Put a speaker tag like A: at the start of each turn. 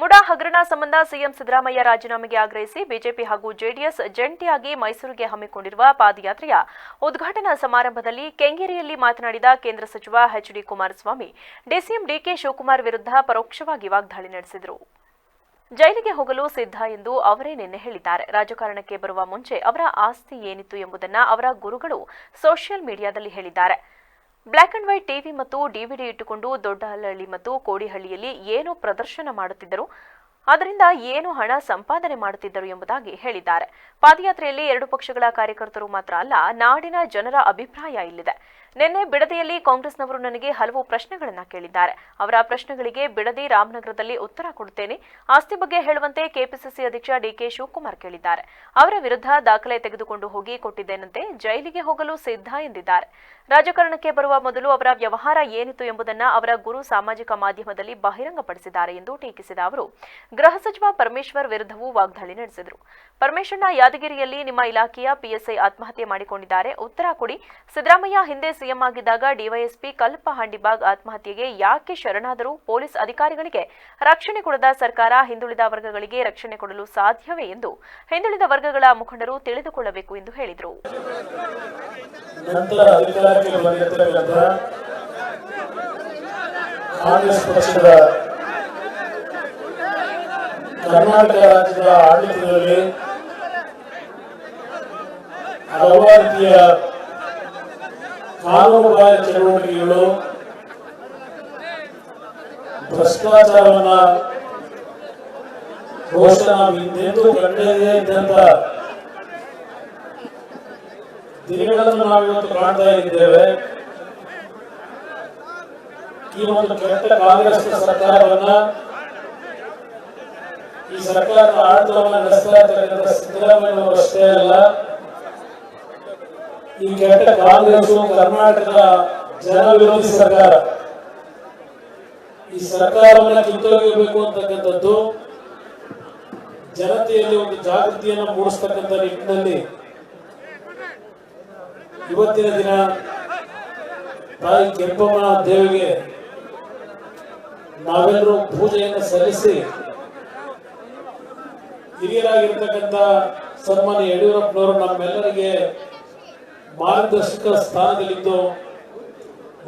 A: ಮುಡಾ ಹಗರಣ ಸಂಬಂಧ ಸಿಎಂ ಸಿದ್ದರಾಮಯ್ಯ ರಾಜೀನಾಮೆಗೆ ಆಗ್ರಹಿಸಿ ಬಿಜೆಪಿ ಹಾಗೂ ಜೆಡಿಎಸ್ ಜಂಟಿಯಾಗಿ ಮೈಸೂರಿಗೆ ಹಮ್ಮಿಕೊಂಡಿರುವ ಪಾದಯಾತ್ರೆಯ ಉದ್ಘಾಟನಾ ಸಮಾರಂಭದಲ್ಲಿ ಕೆಂಗೇರಿಯಲ್ಲಿ ಮಾತನಾಡಿದ ಕೇಂದ್ರ ಸಚಿವ HD Kumaraswamy, DCM DK Shivakumar ವಿರುದ್ಧ ಪರೋಕ್ಷವಾಗಿ ವಾಗ್ದಾಳಿ ನಡೆಸಿದರು. ಜೈಲಿಗೆ ಹೋಗಲು ಸಿದ್ಧ ಎಂದು ಅವರೇ ನಿನ್ನೆ ಹೇಳಿದ್ದಾರೆ. ರಾಜಕಾರಣಕ್ಕೆ ಬರುವ ಮುಂಚೆ ಅವರ ಆಸ್ತಿ ಏನಿತ್ತು ಎಂಬುದನ್ನು ಅವರ ಗುರುಗಳು ಸೋಷಿಯಲ್ ಮೀಡಿಯಾದಲ್ಲಿ ಹೇಳಿದ್ದಾರೆ. ಬ್ಲ್ಯಾಕ್ ಅಂಡ್ ವೈಟ್ ಟಿವಿ ಮತ್ತು ಡಿವಿಡಿ ಇಟ್ಟುಕೊಂಡು ದೊಡ್ಡಹಳ್ಳಿ ಮತ್ತು ಕೋಡಿಹಳ್ಳಿಯಲ್ಲಿ ಏನು ಪ್ರದರ್ಶನ ಮಾಡುತ್ತಿದ್ದರು. ಅದರಿಂದ ಏನು ಹಣ ಸಂಪಾದನೆ ಮಾಡುತ್ತಿದ್ದರು ಎಂಬುದಾಗಿ ಹೇಳಿದ್ದಾರೆ. ಪಾದಯಾತ್ರೆಯಲ್ಲಿ ಎರಡು ಪಕ್ಷಗಳ ಕಾರ್ಯಕರ್ತರು ಮಾತ್ರ ಅಲ್ಲ, ನಾಡಿನ ಜನರ ಅಭಿಪ್ರಾಯ ಇಲ್ಲಿದೆ. ನಿನ್ನೆ ಬಿಡದಿಯಲ್ಲಿ ಕಾಂಗ್ರೆಸ್ನವರು ನನಗೆ ಹಲವು ಪ್ರಶ್ನೆಗಳನ್ನು ಕೇಳಿದ್ದಾರೆ. ಅವರ ಪ್ರಶ್ನೆಗಳಿಗೆ ಬಿಡದಿ ರಾಮನಗರದಲ್ಲಿ ಉತ್ತರ ಕೊಡುತ್ತೇನೆ. ಆಸ್ತಿ ಬಗ್ಗೆ ಹೇಳುವಂತೆ ಕೆಪಿಸಿಸಿ ಅಧ್ಯಕ್ಷ ಡಿಕೆ ಶಿವಕುಮಾರ್ ಕೇಳಿದ್ದಾರೆ. ಅವರ ವಿರುದ್ಧ ದಾಖಲೆ ತೆಗೆದುಕೊಂಡು ಹೋಗಿ ಕೊಟ್ಟಿದ್ದೇನಂತೆ ಜೈಲಿಗೆ ಹೋಗಲು ಸಿದ್ಧ ಎಂದಿದ್ದಾರೆ. ರಾಜಕಾರಣಕ್ಕೆ ಬರುವ ಮೊದಲು ಅವರ ವ್ಯವಹಾರ ಏನಿತ್ತು ಎಂಬುದನ್ನ ಅವರ ಗುರು ಸಾಮಾಜಿಕ ಮಾಧ್ಯಮದಲ್ಲಿ ಬಹಿರಂಗಪಡಿಸಿದ್ದಾರೆ ಎಂದು ಟೀಕಿಸಿದ ಅವರು, ಗೃಹ ಸಚಿವ ಪರಮೇಶ್ವರ್ ವಿರುದ್ಧವೂ ವಾಗ್ದಾಳಿ ನಡೆಸಿದರು. ಪರಮೇಶ್ವರ್ನ ಯಾದಗಿರಿಯಲ್ಲಿ ನಿಮ್ಮ ಇಲಾಖೆಯ ಪಿಎಸ್ಐ ಆತ್ಮಹತ್ಯೆ ಮಾಡಿಕೊಂಡಿದ್ದಾರೆ. ಉತ್ತರ ಕೊಡಿ. ಸಿದ್ದರಾಮಯ್ಯ ಹಿಂದೆ ಸಿಎಂ ಆಗಿದ್ದಾಗ ಡಿವೈಎಸ್ಪಿ ಕಲ್ಪ ಹಂಡಿಬಾಗ್ ಆತ್ಮಹತ್ಯೆಗೆ ಯಾಕೆ ಶರಣಾದರೂ ಪೊಲೀಸ್ ಅಧಿಕಾರಿಗಳಿಗೆ ರಕ್ಷಣೆ ಕೊಡದ ಸರ್ಕಾರ ಹಿಂದುಳಿದ ವರ್ಗಗಳಿಗೆ ರಕ್ಷಣೆ ಕೊಡಲು ಸಾಧ್ಯವೇ ಎಂದು ಹಿಂದುಳಿದ ವರ್ಗಗಳ ಮುಖಂಡರು ತಿಳಿದುಕೊಳ್ಳಬೇಕು ಎಂದು ಹೇಳಿದರು.
B: ಕರ್ನಾಟಕ ರಾಜ್ಯದ ಆಡಳಿತದಲ್ಲಿ ಹಲವಾರು ರೀತಿಯ ಕಾನೂನುಬಾಹಿರ ಚಟುವಟಿಕೆಗಳು, ಭ್ರಷ್ಟಾಚಾರವನ್ನ ಬಹುಶಃ ನಾವು ಹಿಂದೆಂದೂ ಕಂಡೇ ಇದ್ದಂತ ದಿನಗಳನ್ನು ನಾವು ಇವತ್ತು ಕಾಣ್ತಾ ಇದ್ದೇವೆ. ಈ ಒಂದು ಕೆಟ್ಟ ಕಾಂಗ್ರೆಸ್ ಸರ್ಕಾರವನ್ನ, ಈ ಸರ್ಕಾರದ ಆಡಳಿತವನ್ನ ನಡೆಸ್ತಾ ಇರ್ತಕ್ಕಂಥ ಸಿದ್ದರಾಮಯ್ಯ ಅಷ್ಟೇ ಅಲ್ಲ ಈ ಕೆಟ್ಟ ಕಾಂಗ್ರೆಸ್ ಕರ್ನಾಟಕದ ಜನ ವಿರೋಧಿ ಸರ್ಕಾರ. ಈ ಸರ್ಕಾರವನ್ನ ಕಿತ್ತೊಗೆಯಬೇಕು ಅಂತಕ್ಕಂಥದ್ದು ಜನತೆಯಲ್ಲಿ ಒಂದು ಜಾಗೃತಿಯನ್ನು ಮೂಡಿಸ್ತಕ್ಕಂಥ ನಿಟ್ಟಿನಲ್ಲಿ ಇವತ್ತಿನ ದಿನ ತಾಯಿ ಕೆಂಪಮ್ಮ ದೇವಿಗೆ ನಾವೆಲ್ಲರೂ ಪೂಜೆಯನ್ನು ಸಲ್ಲಿಸಿ ಹಿರಿಯರಾಗಿರ್ತಕ್ಕಂಥ ಸನ್ಮಾನ್ಯ ಯಡಿಯೂರಪ್ಪನವರು ನಮ್ಮೆಲ್ಲರಿಗೆ ಮಾರ್ಗದರ್ಶಕ ಸ್ಥಾನದಲ್ಲಿದ್ದು